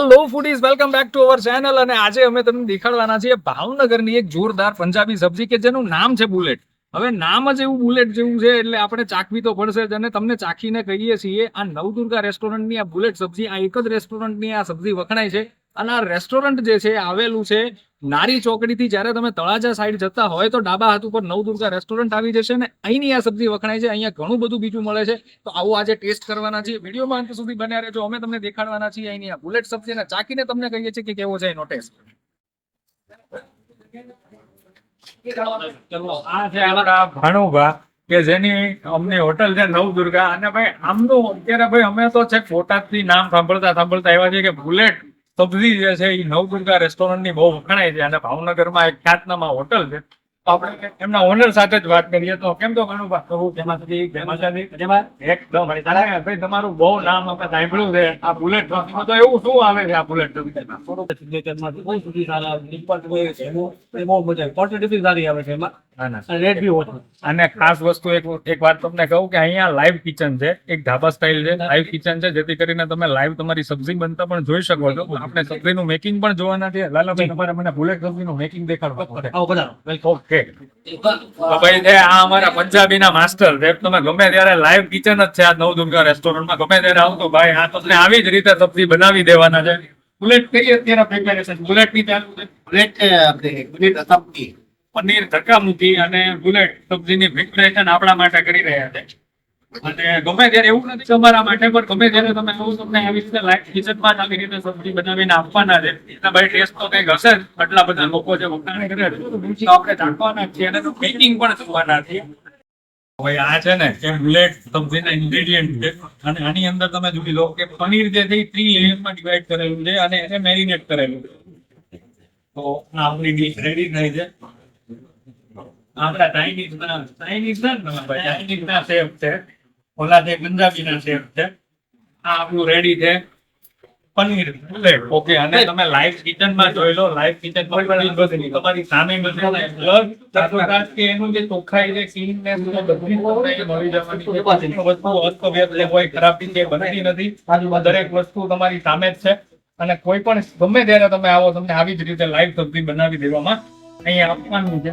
Hello foodies welcome back to our channel અને આજે અમે તમને દેખાડવાના છીએ ભાવનગરની એક જોરદાર પંજાબી સબ્જી કે જેનું નામ છે બુલેટ. હવે નામ જ એવું બુલેટ જેવું છે એટલે આપણે ચાખવી તો પડશે અને તમને ચાખીને કહીએ છીએ, આ નવદુર્ગા રેસ્ટોરન્ટની આ બુલેટ સબ્જી, આ એક જ રેસ્ટોરન્ટની આ સબ્જી વખણાય છે. અને આ રેસ્ટોરન્ટ જે છે, આવેલું છે નારી ચોકડીથી જ્યારે તમે તળાજા સાઈડ જતા હોય તો ડાબા હાથ ઉપર નવદુર્ગા રેસ્ટોરન્ટ આવી જશે ને અહીંની આ સબ્જી વખણાય છે, અહીંયા ઘણું બધું બીજું મળે છે. તો આવું આજે ટેસ્ટ કરવાના છીએ. વિડીયોમાં અંત સુધી બન્યા રહેજો. અમે તમને દેખાડવાના છીએ અહીંની આ બુલેટ સબ્જી ને ચાખીને તમને કહીએ છીએ કે કેવો છે એનો ટેસ્ટ આ છે આપણા ભાણુભા કે જેની અમને હોટલ છે નવદુર્ગા અને ભાઈ આમનું અત્યારે ભાઈ અમે તો છે બોટાદથી નામ સાંભળતા સાંભળતા એવા છે કે બુલેટ સબ્જી જે છે એ નવદુર્ગા રેસ્ટોરન્ટની બહુ વખણાય છે અને ભાવનગરમાં એક ખ્યાતનામા હોટલ છે. આપણે એમના ઓનર સાથે જ વાત કરીએ. તો કેમ તો ઘણું તો જેમાંથી એકદમ ભાઈ તમારું બહુ નામ આપણે સાંભળ્યું છે. આ બુલેટ સબ્જીમાં તો એવું શું આવે છે આ બુલેટ સબ્જીમાં અને ખાસ વસ્તુ એક એક વાત તમને કહું કે અહીંયા લાઈવ કિચન છે. એક ધાબા સ્ટાઇલ છે. લાઈવ કિચન છે. જેથી કરીને તમે લાઈવ તમારી સબ્જી બનતા પણ જોઈ શકો છો. આપણે સબ્જીનું મેકિંગ પણ જોવાના છે. લાલાભાઈ તમારે મને બુલેટ સબ્જીનું મેકિંગ દેખાડવા ઓકે તો ભાઈ છે આ અમારા પંજાબીના માસ્ટર. છે તમે ગમે ત્યારે લાઈવ કિચન જ છે આ નવદુર્ગા રેસ્ટોરન્ટમાં ગમે ત્યારે આવતો ભાઈ આ તમને આવી જ રીતે સબ્જી બનાવી દેવાના છે. બુલેટ કઈ અત્યારે પ્રિપેરેશન બુલેટની ચાલુ છે. પનીર ધક્કા મૂકી અને બુલેટ સબ્જીની પ્રિપેરેશન આપણા માટે કરી રહ્યા છે. અને ગમે ત્યારે એવું નથી તમારા માટે, પણ ગમે ત્યારે તમે એવું તમને આવી રીતે લાઈટ કિચનમાં આવી રીતે સબ્જી બનાવીને આપવાના છે. એટલે ભાઈ ટેસ્ટ તો કંઈક હશે આટલા બધા લોકો જે વખાણ કરે તો આપણે જાણવાના છીએ. અને મેકિંગ પણ જોવાના છીએ. આની અંદર તમે જોઈ લો કે પનીર જે છે કરેલું છે અને એને મેરિનેટ કરેલું તો આપણી ચાઇનીઝ ના ચાઇનીઝ ના ચાઇનીઝ ના શેફ છે. ઓલા છે પંજાબી શેફ છે. આ આપણું રેડી છે. પનીર ઓકે અને તમે લાઈવ કિચનમાં જોઈ લો લાઈવ કિચન તમારી સામે પ્લસ કે એનું જે ચોખ્ખાઈ છે ક્લીનનેસ બધી મળી જવાની વસ્તુ અસ્તવ્યસ્ત કોઈ ખરાબી છે બનતી નથી. દરેક વસ્તુ તમારી સામે જ છે. અને કોઈ પણ ગમે ત્યારે તમે આવો તમને આવી જ રીતે લાઈવ સબ્જી બનાવી દેવામાં અહીંયા આપવાનું છે.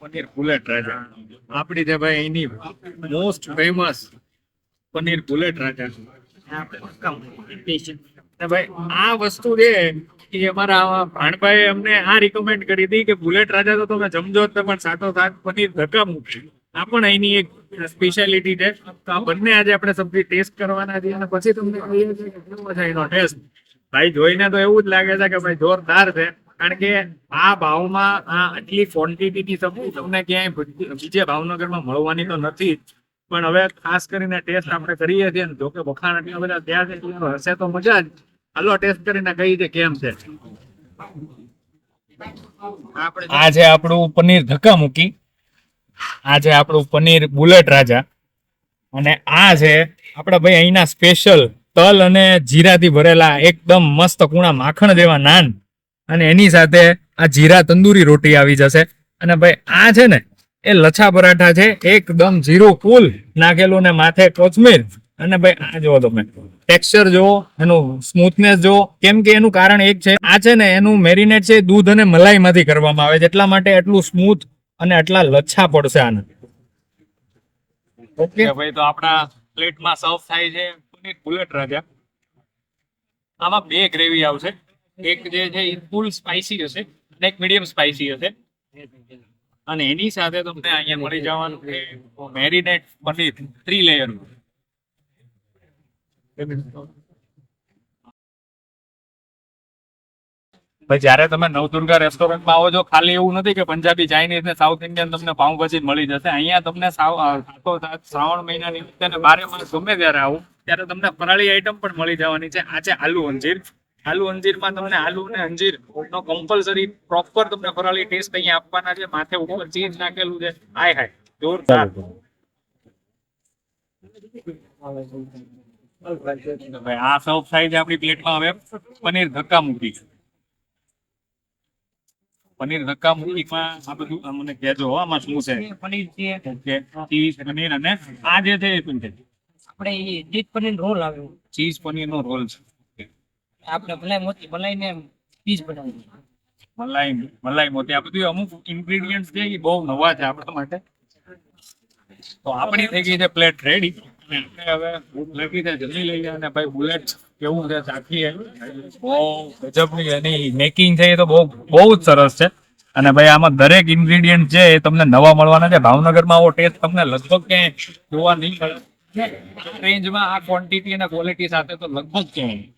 પનીર બુલેટ રાજા આપણી જે ભાઈ એની મોસ્ટ ફેમસ પનીર બુલેટ રાજા ભાઈ આ વસ્તુ છે કે અમારા ભાણભાઈ અમને આ રિકમેન્ડ કરી હતી કે બુલેટ રાજા તો તમે જમજો જ પણ સાથો સાથ પનીર ધક્કા મૂકશે આ પણ અહીંની એક સ્પેશિયાલિટી છે તો આ બંને આજે આપણે સબ્જી ટેસ્ટ કરવાના છીએ અને પછી તમને કહીએ છીએ કે કેવો છે એનો ટેસ્ટ ભાઈ જોઈને તો એવું જ લાગે છે કે ભાઈ જોરદાર છે. કારણ કે આ ભાવમાં, આ આટલી ક્વોન્ટિટીની સબ્જી તમને ક્યાંય બીજે ભાવનગરમાં મળવાની તો નથી. પણ હવે ખાસ કરીને ટેસ્ટ આપણે કરીએ છીએ જો કે વખાણ એટલા બધા ત્યાં છે હશે તો મજા જ. હાલો ટેસ્ટ કરીને કઈ છે કેમ છે. આ છે આપણું પનીર ધક્કા મૂકી. આ છે આપણું પનીર બુલેટ રાજા. અને આ છે આપણા ભાઈ અહીંના સ્પેશિયલ તલ અને જીરાથી ભરેલા એકદમ મસ્ત કુણા માખણ જેવા નાન. અને એની સાથે આ જીરા તંદૂરી રોટી આવી જશે. અને ભાઈ આ છે ને એ લચ્છા પરાઠા છે એકદમ જીરો ફૂલ નાખેલું ને માથે કોથમીર. અને ભાઈ આ જુઓ તમે ટેક્સચર જુઓ એનું સ્મૂથનેસ જુઓ કેમ કે એનું કારણ એક છે આ છે ને એનું મેરિનેટ છે દૂધ અને મલાઈમાંથી કરવામાં આવે છે. એટલા માટે એટલું સ્મૂથ અને આટલા લચ્છા પડશે આને. ઓકે. ભાઈ તો આપણા પ્લેટમાં સર્વ થાય છે. પુનિત બુલેટ રાજા આમાં બે ગ્રેવી આવશે. એક જે છે એ ફૂલ સ્પાઇસી હશે અને એક મીડિયમ સ્પાઇસી હશે. અને એની સાથે તમને અહીંયા મળી જવાનું કે મેરીનેટ પનીર થ્રી લેયર ભાઈ જ્યારે તમે નવદુર્ગા રેસ્ટોરન્ટમાં આવો છો ખાલી એવું નથી કે પંજાબી ચાઇનીઝ ને સાઉથ ઇન્ડિયન તમને પાઉંભાજી મળી જશે. અહીંયા તમને અ, શ્રાવણ મહિનાની બારે માસ ગમે ત્યારે આવું ત્યારે તમને ફરાળી આઈટમ પણ મળી જવાની છે. આ છે આલુ અંજીર. આલુ અંજીરમાં તમને આલુ ને અંજીર નો કમ્પલસરી પ્રોપર તમને ફરાળી ટેસ્ટ અહીંયા આપવાના છે. માથે ઉપર ચીઝ નાખેલું છે. હાય હાય. જોરદાર. આ સૌ સાઈઝ આપણી પ્લેટમાં. હવે પનીર ધક્કા મૂકી. પનીર ધક્કા મૂકીમાં આ બધું મને કહેજો આમાં શું છે? પનીર છે. ઓકે. ચીઝ પનીર અને આ જે છે એ શું છે? આપણે એ ચીઝ પનીર રોલ આવે. ચીઝ પનીર નો રોલ છે. આપણે મલાઈ મોતી મલાઈને પીસ બનાવી મલાઈ મલાઈ મોતી આ બધું અમુક ઇન્ગ્રેડિયન્ટ્સ છે એ બહુ નવા છે આપણા માટે. તો આપણી થઈ ગઈ છે પ્લેટ રેડી હવે લખી છે જલ્દી લઈએ અને ભાઈ બુલેટ કેવું છે ચાખીએ. બહુ ગજબની એની મેકિંગ છે એ તો બહુ બહુ જ સરસ છે. અને ભાઈ આમાં દરેક ઇન્ગ્રેડિયન્ટ છે એ તમને નવા મળવાના છે. ભાવનગરમાં આવો ટેસ્ટ તમને લગભગ ક્યાંય જોવા નહીં મળે. રેન્જમાં આ ક્વોન્ટિટી અને ક્વોલિટી સાથે તો લગભગ ક્યાંય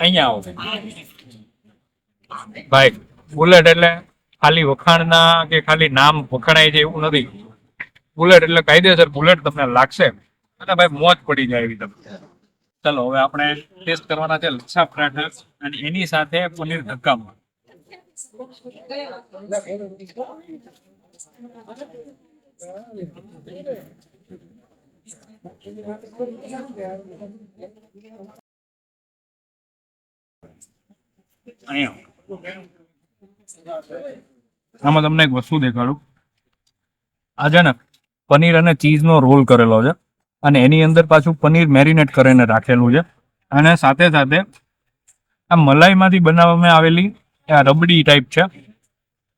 અહીંયા આવો ભાઈ બુલેટ એટલે ખાલી વખાણના કે ખાલી નામ વખણાય છે એવું નથી. બુલેટ એટલે કાયદેસર બુલેટ તમને લાગશે. અને ભાઈ મોજ પડી જાય એવી તમને. ચલો હવે આપણે ટેસ્ટ કરવાના છે લચ્છા પરાઠા અને એની સાથે પનીર ધક્કા અહીંયા આમાં તમને એક વસ્તુ દેખાડું. આ છે ને, પનીર અને ચીઝ નો રોલ કરેલો છે અને એની અંદર પાછું પનીર મેરિનેટ કરીને રાખેલું છે અને સાથે સાથે આ મલાઈમાંથી બનાવવામાં આવેલી આ રબડી ટાઈપ છે.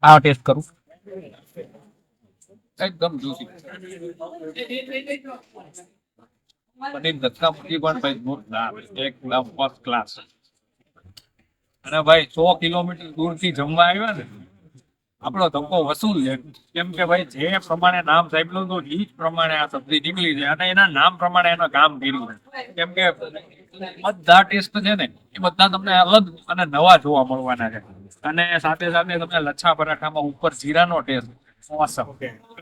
આ ટેસ્ટ કરું. એકદમ જ્યુસી પનીર મૂકી પણ ભાઈ એકદમ ફર્સ્ટ ક્લાસ અને ભાઈ સો કિલોમીટર દૂરથી જમવા આવ્યા ને, આપણો ધક્કો વસૂલ છે. કેમ કે ભાઈ જે પ્રમાણે નામ સાંભળ્યું તો એ જ પ્રમાણે આ સબ્જી નીકળી છે અને એના નામ પ્રમાણે એનું કામ કર્યું છે. કેમ કે બધા ટેસ્ટ છે ને, એ બધા તમને અલગ અને નવા જોવા મળવાના છે. અને સાથે સાથે તમને લચ્છા પરાઠામાં ઉપર જીરાનો taste awesome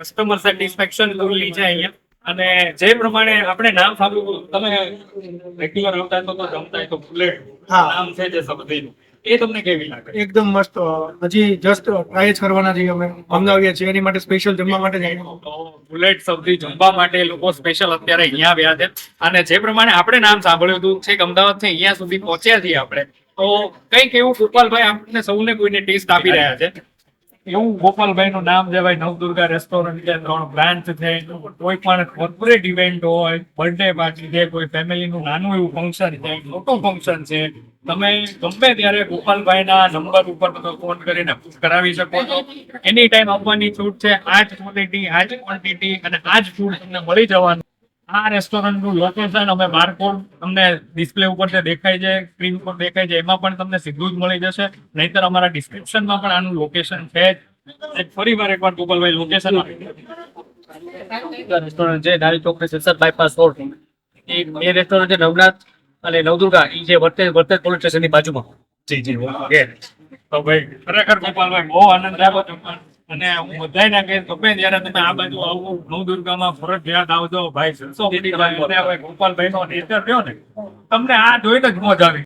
customer satisfaction fully છે અહીંયા. અને જે પ્રમાણે આપણે નામ સાંભળ્યું તમે રેગ્યુલર આવતા તો તો જમતા તો બુલેટ નામ છે જે સબ્જીનું એ તમને કેવી લાગે? એકદમ મસ્ત. હજી જસ્ટ ટ્રાય જ કરવાના છીએ અમે. મંગાવીએ છીએ. એની માટે સ્પેશિયલ જમવા માટે જ બુલેટ સબ્જી જમવા માટે લોકો સ્પેશિયલ અત્યારે અહીંયા આવ્યા છે. અને જે પ્રમાણે આપણે નામ સાંભળ્યું હતું છેક અમદાવાદથી અહીંયા સુધી પહોંચ્યા છીએ આપણે. તો કંઈક એવું ગોપાલભાઈ આપણને સૌને કોઈને ટેસ્ટ આપી રહ્યા છે? એવું ગોપાલભાઈ નું નામ છે નવદુર્ગા રેસ્ટોરન્ટ છે ત્રણ બ્રાન્ચ છે. કોઈ પણ કોર્પોરેટ ઇવેન્ટ હોય બર્થડે પાર્ટી છે, કોઈ ફેમિલી નું નાનું એવું ફંક્શન છે, મોટું ફંક્શન છે, તમે ગમે ત્યારે ગોપાલભાઈ ના નંબર ઉપર તમે ફોન કરીને બુક કરાવી શકો છો. એની ટાઈમ આપવાની છૂટ છે આ જ ક્વોલિટી આ જ ક્વોન્ટિટી અને આ જ ફૂડ તમને મળી જવાનું. આ રેસ્ટોરન્ટનું લોકેશન અમે બારકોડ તમને ડિસ્પ્લે ઉપર જે દેખાય છે સ્ક્રીન ઉપર દેખાય છે એમાં પણ તમને સીધું જ મળી જશે. નહીતર અમારા ડિસ્ક્રિપ્શનમાં પણ આનું લોકેશન છે જ. એક ફરી વાર એકવાર ગોપાલભાઈ લોકેશન રેસ્ટોરન્ટ છે નારી ચોક સત્સદ બાયપાસ રોડ. એ એ રેસ્ટોરન્ટ છે નવનાથ અને નવદુર્ગા. એ જે વર્તેજ વર્તેજ પોલીસ સ્ટેશનની બાજુમાં. જી જી ઓકે. તો ભાઈ ખરેખર ગોપાલભાઈ બહુ આનંદ આવ્યો જમવાનો. અને હું બધાને કહીશ ગમે ત્યારે તમે આ બાજુ આવો નવદુર્ગામાં ફરજિયાત આવજો. ભાઈ સરસો ગોપાલભાઈ નો નેચર રહ્યો ને તમને આ જોઈને જ મોજ આવી.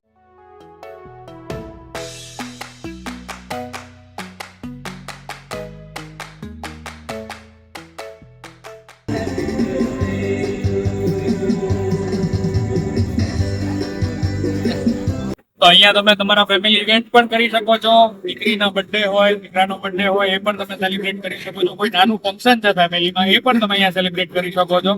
અહીંયા તમે તમારા ફેમિલી ઇવેન્ટ પણ કરી શકો છો. દીકરીના બર્થડે હોય, દીકરાનો બર્થડે હોય, એ પણ તમે સેલિબ્રેટ કરી શકો છો. કોઈ નાનું ફંક્શન છે ફેમિલીમાં એ પણ તમે અહીંયા સેલિબ્રેટ કરી શકો છો.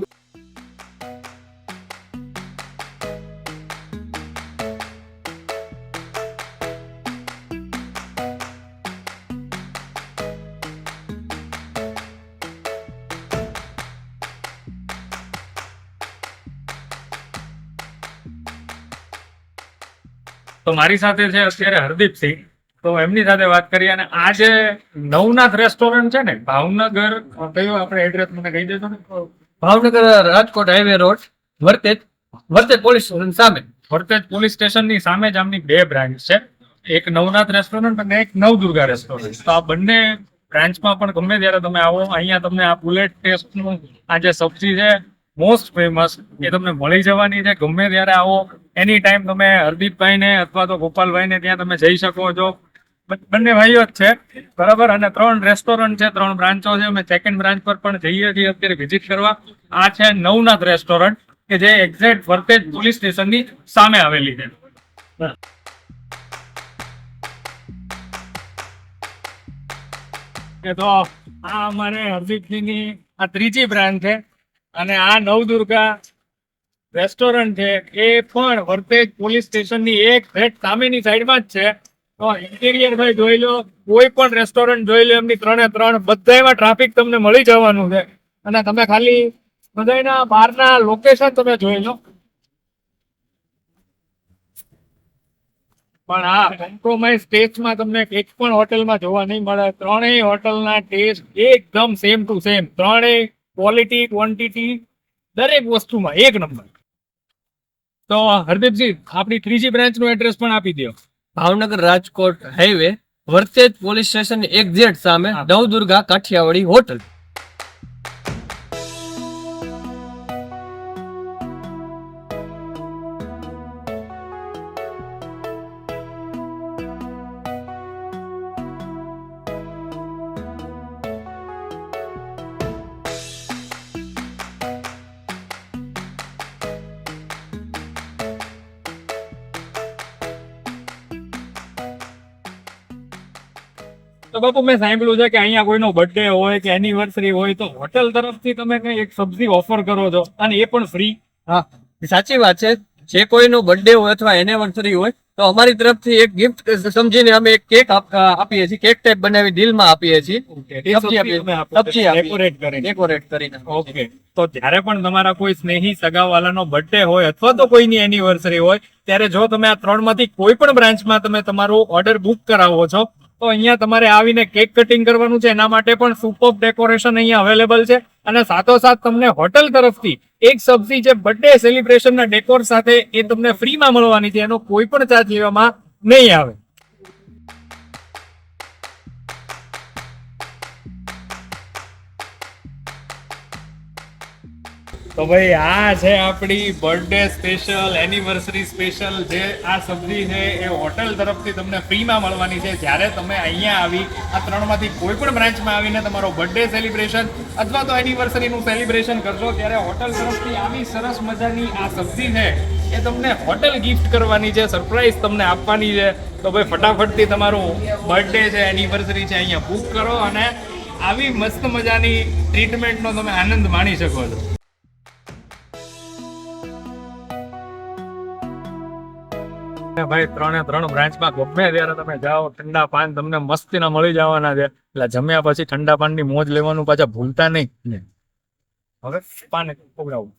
તો મારી સાથે છે અત્યારે હરદીપસિંહ. તો એમની સાથે વાત કરીએ અને આ જે નવનાથ રેસ્ટોરન્ટ છે ને ભાવનગર કયું આપણે એડ્રેસ મને કહી દેજો ને? Bhavnagar Rajkot highway road Vartej Vartej police station સામે. વર્તેજ પોલીસ સ્ટેશનની સામે જ આમની બે બ્રાન્ચ છે. એક નવનાથ રેસ્ટોરન્ટ અને એક નવદુર્ગા રેસ્ટોરન્ટ તો આ બંને બ્રાન્ચમાં પણ ગમે ત્યારે તમે આવો અહીંયા તમને આ બુલેટ ટેસ્ટનું આ જે સબ્જી છે મોસ્ટ ફેમસ એ તમને મળી જવાની છે. ગમે ત્યારે આવો એની ટાઈમ તમે હરદીપભાઈને અથવા તો ગોપાલભાઈને ત્યાં તમે જઈ શકો છો. બંને ભાઈઓ જ છે, બરાબર? અને ત્રણ રેસ્ટોરન્ટ છે, ત્રણ બ્રાન્ચો છે. અમે સેકન્ડ બ્રાન્ચ પર પણ જઈએ છીએ અત્યારે વિઝિટ કરવા. આ છે નવનાથ રેસ્ટોરન્ટ કે જે એક્ઝેક્ટ વર્તેજ પોલીસ સ્ટેશનની સામે આવેલી છે. કે તો આ અમારે હરદીપજીની આ ત્રીજી બ્રાન્ચ છે. અને આ નવદુર્ગા રેસ્ટોરન્ટ છે, એ પણ વર્તેજ પોલીસ સ્ટેશનની એક ભેટ સામેની સાઈડમાં જ છે. તો ઇન્ટિરિયર ભાઈ જોઈ લો, કોઈ પણ રેસ્ટોરન્ટ જોઈ લો, એમની ત્રણે ત્રણ બધામાં ટ્રાફિક તમને મળી જવાનું છે. અને તમે ખાલી બધાના બહારના લોકેશન તમે જોઈ લો. પણ આ કોમ્પ્રોમાઇઝ ટેસ્ટમાં તમને એક પણ હોટલમાં જોવા નહીં મળે. ત્રણેય હોટલના ટેસ્ટ એકદમ સેમ ટુ સેમ ત્રણેય ક્વોલિટી ક્વોન્ટિટી દરેક વસ્તુમાં એક નંબર તો હરદીપજી આપણી ત્રીજી બ્રાન્ચનું એડ્રેસ પણ આપી દો Bhavnagar Rajkot highway Vartej police station exact સામે નવદુર્ગા કાઠિયાવાડી હોટલ. તો બાપુ મેં સાંભળ્યું છે કે અહીંયા કોઈનો બર્થડે હોય કે એનિવર્સરી હોય તો હોટેલ તરફથી તમે કઈ એક સબ્જી ઓફર કરો છો અને એ પણ ફ્રી હા સાચી વાત છે. જે કોઈનો બર્થડે હોય અથવા એનિવર્સરી હોય તો અમારી તરફથી એક ગિફ્ટ સમજીને અમે એક કેક આપીએ છીએ. કેક ટાઈપ બનાવી ડીલમાં આપીએ છીએ. ડેકોરેટ કરીને ઓકે તો જ્યારે પણ તમારા કોઈ સ્નેહી સગાવાલાનો બર્થડે હોય અથવા તો કોઈની એનિવર્સરી હોય ત્યારે જો તમે આ ત્રણમાંથી કોઈ પણ બ્રાન્ચમાં તમે તમારો ઓર્ડર બુક કરાવો છો તો અહીંયા તમારે આવીને કેક કટિંગ કરવાનું છે, એના માટે પણ સુપર ડેકોરેશન અહીંયા અવેલેબલ છે. અને સાથોસાથ તમને હોટલ તરફથી એક સબ્જી જે બર્થડે સેલિબ્રેશનના ડેકોર સાથે એ તમને ફ્રીમાં મળવાની છે, એનો કોઈ પણ ચાર્જ લેવામાં નહીં આવે. તો ભાઈ, આ છે આપણી બર્થડે સ્પેશિયલ એનિવર્સરી સ્પેશિયલ જે આ સબ્જી છે, એ હોટલ તરફથી તમને ફ્રીમાં મળવાની છે. જ્યારે તમે અહીંયા આવી, આ ત્રણમાંથી કોઈ પણ બ્રાન્ચમાં આવીને તમારો બર્થડે સેલિબ્રેશન અથવા તો એનિવર્સરીનું સેલિબ્રેશન કરશો ત્યારે હોટલ તરફથી આવી સરસ મજાની આ સબ્જી છે, એ તમને હોટેલ ગિફ્ટ કરવાની છે સરપ્રાઈઝ તમને આપવાની છે. તો ભાઈ, ફટાફટથી તમારું બર્થડે છે એનિવર્સરી છે, અહીંયા બુક કરો અને આવી મસ્ત મજાની ટ્રીટમેન્ટનો તમે આનંદ માણી શકો છો. ભાઈ ત્રણે ત્રણ બ્રાન્ચમાં ગમે ત્યારે તમે જાઓ ઠંડા પાન તમને મસ્તીના મળી જવાના છે. એટલે જમ્યા પછી ઠંડા પાનની મોજ લેવાનું પાછા ભૂલતા નહીં. હવે પાન ઉગડાવું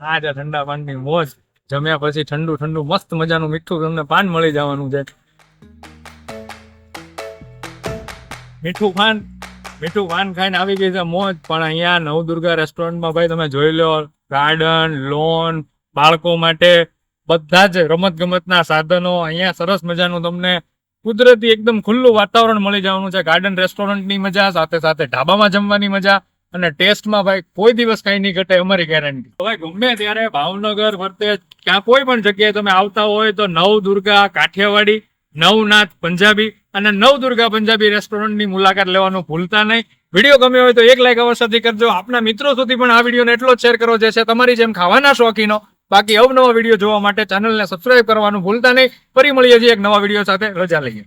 આ છે ઠંડા પાનની મોજ. જમ્યા પછી ઠંડુ ઠંડુ મસ્ત મજાનું મીઠું તમને પાન મળી જવાનું છે. મીઠું પાન મીઠું પાન ખાઈને આવી ગઈ છે મોજ. પણ અહીંયા નવદુર્ગા રેસ્ટોરન્ટમાં ભાઈ તમે જોઈ લો ગાર્ડન, લોન, બાળકો માટે બધા જ રમત ગમતના સાધનો. અહીંયા સરસ મજાનું તમને કુદરતી એકદમ ખુલ્લું વાતાવરણ મળી જવાનું છે. ગાર્ડન રેસ્ટોરન્ટની મજા, સાથે સાથે ઢાબામાં જમવાની મજા અને ટેસ્ટમાં ભાઈ કોઈ દિવસ કઈ નહીં ઘટે, અમારી ગેરંટી. હવે ગમે ત્યારે ભાવનગર ફરતે ક્યાં કોઈ પણ જગ્યાએ તમે આવતા હોય તો નવ દુર્ગા કાઠિયાવાડી, નવનાથ પંજાબી અને નવ દુર્ગા પંજાબી રેસ્ટોરન્ટની મુલાકાત લેવાનું ભૂલતા નહીં. વીડિયો ગમ્યો હોય તો એક લાઈક અવશ્યથી કરજો. આપના મિત્રો સુધી પણ આ વિડીયોને એટલો જ શેર કરો જે છે તમારી જેમ ખાવાના શોખીનો. બાકી અવનવા વીડિયો જોવા માટે ચેનલને સબસ્ક્રાઇબ કરવાનું ભૂલતા નહીં. ફરી મળીએ છીએ એક નવા વીડિયો સાથે. રજા લઈએ.